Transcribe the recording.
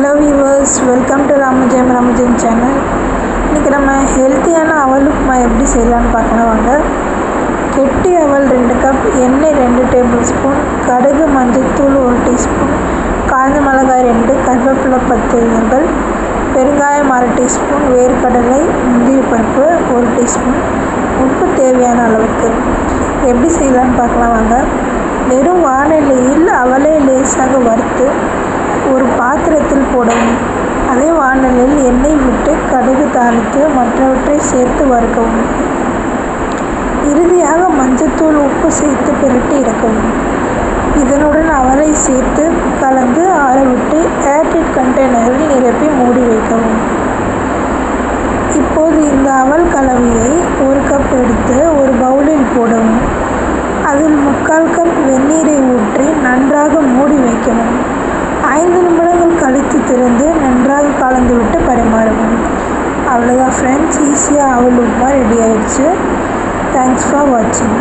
Hello viewers welcome to Ramajayam Ramajayam channel இன்றைக்கி நம்ம ஹெல்த்தியான அவல் உப்புமா எப்படி செய்யலாம்னு பார்க்கலாம் வாங்க. கெட்டி அவல் ரெண்டு கப் எண்ணெய் ரெண்டு டேபிள் ஸ்பூன் கடுகு மஞ்சள்தூள் ஒரு டீஸ்பூன் காய்ந்த மிளகாய் ரெண்டு கருவேப்பிலை பத்து இதழ்கள் பெருங்காயம் அரை டீஸ்பூன் வேர்க்கடலை முந்திரி பருப்பு ஒரு டீஸ்பூன் உப்பு தேவையான அளவுக்கு. எப்படி செய்யலான்னு பார்க்கலாம் வாங்க. வெறும் வானிலையில் அவலை லேசாக வறுத்து ஒரு பாத்திரத்தில் போடவும் அதே வாணலில் எண்ணெய் விட்டு கடுகு தாளித்து மற்றவற்றை சேர்த்து வறுக்கவும். இறுதியாக மஞ்சத்தூள் உப்பு சேர்த்து பிரட்டி இறக்கவும். இதனுடன் அவரை சேர்த்து கலந்து ஆறவிட்டு ஏர்டைட் கண்டெய்னரில் நிரப்பி மூடி வைக்கவும். இப்போது இந்த அவல் கலவையை ஒரு கப் எடுத்து ஒரு பவுலில் போடவும். அதில் முக்கால் கப் வெந்நீரை ஊற்றி நன்றாக மூடி வைக்கவும். அவ்வளோதான் ஃப்ரெண்ட்ஸ் ஈஸியாக அவல் ரெடி ஆயிடுச்சு. தேங்க்ஸ் ஃபார் வாட்சிங்